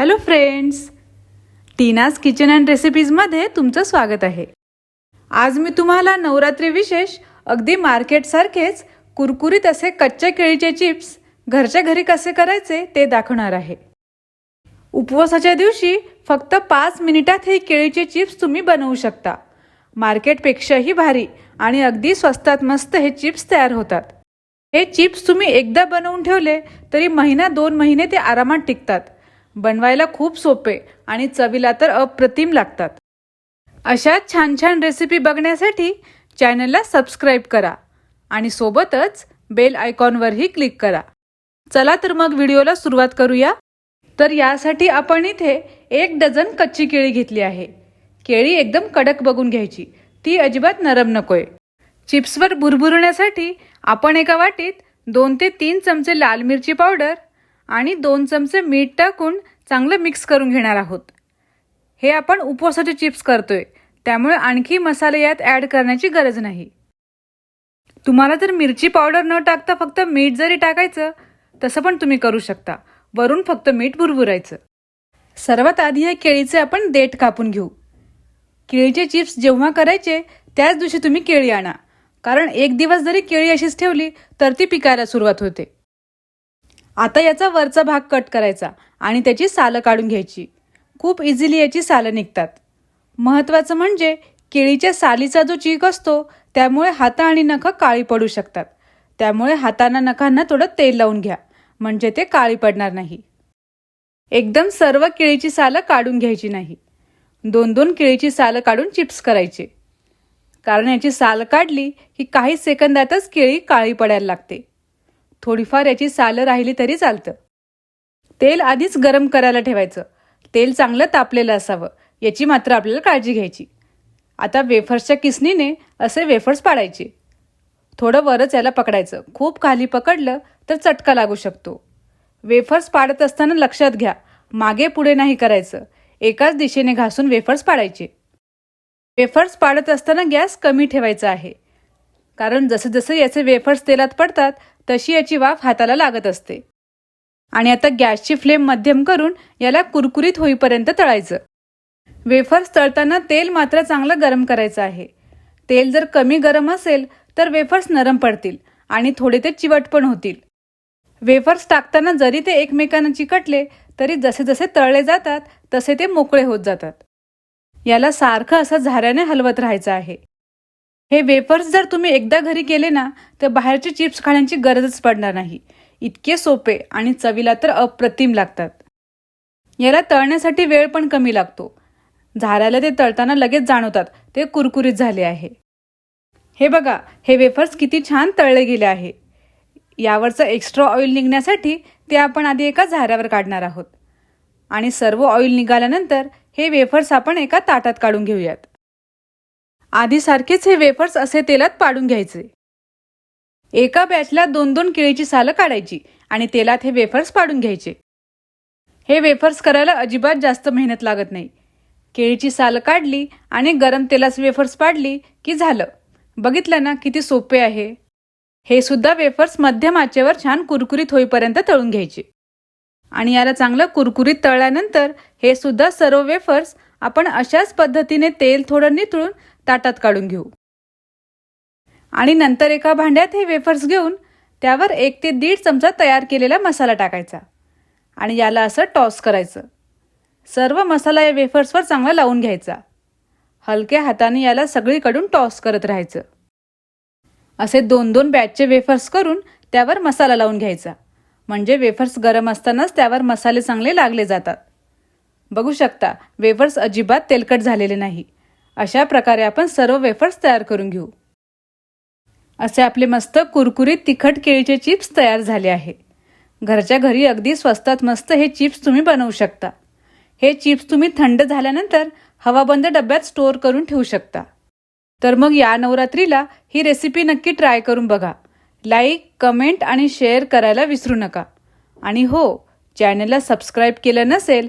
Hello friends Tina's kitchen and रेसिपीजमध्ये तुमचं स्वागत आहे. आज मी तुम्हाला नवरात्री विशेष अगदी मार्केटसारखेच कुरकुरीत असे कच्च्या केळीचे चिप्स घरच्या घरी कसे करायचे ते दाखवणार आहे. उपवासाच्या दिवशी फक्त पाच मिनिटात हे केळीचे चिप्स तुम्ही बनवू शकता. मार्केटपेक्षाही भारी आणि अगदी स्वस्तात मस्त हे चिप्स तयार होतात. हे चिप्स तुम्ही एकदा बनवून ठेवले तरी महिना दोन महिने ते आरामात टिकतात. बनवायला खूप सोपे आणि चवीला तर अप्रतिम लागतात. अशा छान छान रेसिपी बघण्यासाठी चॅनलला सबस्क्राईब करा आणि सोबतच बेल आयकॉनवरही क्लिक करा. चला तर मग व्हिडिओला सुरुवात करूया. तर यासाठी आपण इथे एक डझन कच्ची केळी घेतली आहे. केळी एकदम कडक बघून घ्यायची. ती अजिबात नरम नकोय. चिप्सवर भुरभुरण्यासाठी आपण एका वाटीत दोन ते तीन चमचे लाल मिरची पावडर आणि दोन चमचे मीठ टाकून चांगलं मिक्स करून घेणार आहोत. हे आपण उपवासाचे चिप्स करतोय. त्यामुळे आणखी मसाले यात ॲड करण्याची गरज नाही. तुम्हाला जर मिरची पावडर न टाकता फक्त मीठ जरी टाकायचं तसं पण तुम्ही करू शकता. वरून फक्त मीठ भुरभुरायचं सर्वात आधी या केळीचे आपण देठ कापून घेऊ. केळीचे चिप्स जेव्हा करायचे त्याच दिवशी तुम्ही केळी आणा. कारण एक दिवस जरी केळी अशीच ठेवली तर ती पिकायला सुरुवात होते. आता याचा वरचा भाग कट करायचा आणि त्याची सालं काढून घ्यायची. खूप इझिली याची सालं निघतात. महत्त्वाचं म्हणजे केळीच्या सालीचा जो चीक असतो त्यामुळे हाता आणि नखं काळी पडू शकतात. त्यामुळे हातांना नखांना थोडं तेल लावून घ्या म्हणजे ते काळी पडणार नाही. एकदम सर्व केळीची सालं काढून घ्यायची नाही. दोन दोन केळीची सालं काढून चिप्स करायचे. कारण याची साल काढली की काही सेकंदातच केळी काळी पडायला लागते. थोडीफार याची सालं राहिली तरी चालतं. तेल आधीच गरम करायला ठेवायचं. तेल चांगलं तापलेलं असावं याची मात्र आपल्याला काळजी घ्यायची. आता वेफर्सच्या किसनीने असे वेफर्स पाडायचे. थोडं वरच याला पकडायचं. खूप खाली पकडलं तर चटका लागू शकतो. वेफर्स पाडत असताना लक्षात घ्या मागे पुढे नाही करायचं. एकाच दिशेने घासून वेफर्स पाडायचे. वेफर्स पाडत असताना गॅस कमी ठेवायचा आहे. कारण जसं जसं याचे वेफर्स तेलात पडतात तशी याची वाफ हाताला लागत असते. आणि आता गॅसची फ्लेम मध्यम करून याला कुरकुरीत होईपर्यंत तळायचं. वेफर्स तळताना तेल मात्र चांगलं गरम करायचं आहे. तेल जर कमी गरम असेल तर वेफर्स नरम पडतील आणि थोडे ते चिवट पण होतील. वेफर्स टाकताना जरी ते एकमेकांना चिकटले तरी जसे जसे तळले जातात तसे ते मोकळे होत जातात. याला सारखं असं झाऱ्याने हलवत राहायचं आहे. हे वेफर्स जर तुम्ही एकदा घरी केले ना तर बाहेरचे चिप्स खाण्याची गरजच पडणार नाही. इतके सोपे आणि चवीला तर अप्रतिम लागतात. याला तळण्यासाठी वेळ पण कमी लागतो. झाऱ्याला ते तळताना लगेच जाणवतात ते कुरकुरीत झाले आहे. हे बघा हे वेफर्स किती छान तळले गेले आहे. यावरचं एक्स्ट्रा ऑइल निघण्यासाठी ते आपण आधी एका झाऱ्यावर काढणार आहोत. आणि सर्व ऑइल निघाल्यानंतर हे वेफर्स आपण एका ताटात काढून घेऊयात. आधीसारखेच हे वेफर्स असे तेलात पाडून घ्यायचे. एका बॅचला दोन दोन केळीची सालं काढायची आणि तेलात हे वेफर्स पाडून घ्यायचे. हे वेफर्स करायला अजिबात जास्त मेहनत लागत नाही. केळीची सालं काढली आणि गरम तेलात वेफर्स पाडली की झालं. बघितलं ना किती सोपे आहे. हे सुद्धा वेफर्स मध्यम आचेवर छान कुरकुरीत होईपर्यंत तळून घ्यायचे. आणि याला चांगलं कुरकुरीत तळल्यानंतर हे सुद्धा सर्व वेफर्स आपण अशाच पद्धतीने तेल थोडं नितळून ताटात काढून घेऊ. आणि नंतर एका भांड्यात हे वेफर्स घेऊन त्यावर एक ते दीड चमचा तयार केलेला मसाला टाकायचा आणि याला असं टॉस करायचं. सर्व मसाला या वेफर्सवर चांगला लावून घ्यायचा. हलक्या हाताने याला सगळीकडून टॉस करत राहायचं. असे दोन दोन बॅचचे वेफर्स करून त्यावर मसाला लावून घ्यायचा. म्हणजे वेफर्स गरम असतानाच त्यावर मसाले चांगले लागले जातात. बघू शकता वेफर्स अजिबात तेलकट झालेले नाही. अशा प्रकारे आपण सर्व वेफर्स तयार करून घेऊ. असे आपले मस्त कुरकुरीत तिखट केळीचे चिप्स तयार झाले आहे. घरच्या घरी अगदी स्वस्तात मस्त हे चिप्स तुम्ही बनवू शकता. हे चिप्स तुम्ही थंड झाल्यानंतर हवाबंद डब्यात स्टोअर करून ठेवू शकता. तर मग या नवरात्रीला ही रेसिपी नक्की ट्राय करून बघा. लाईक कमेंट आणि शेअर करायला विसरू नका. आणि हो चॅनलला सबस्क्राईब केलं नसेल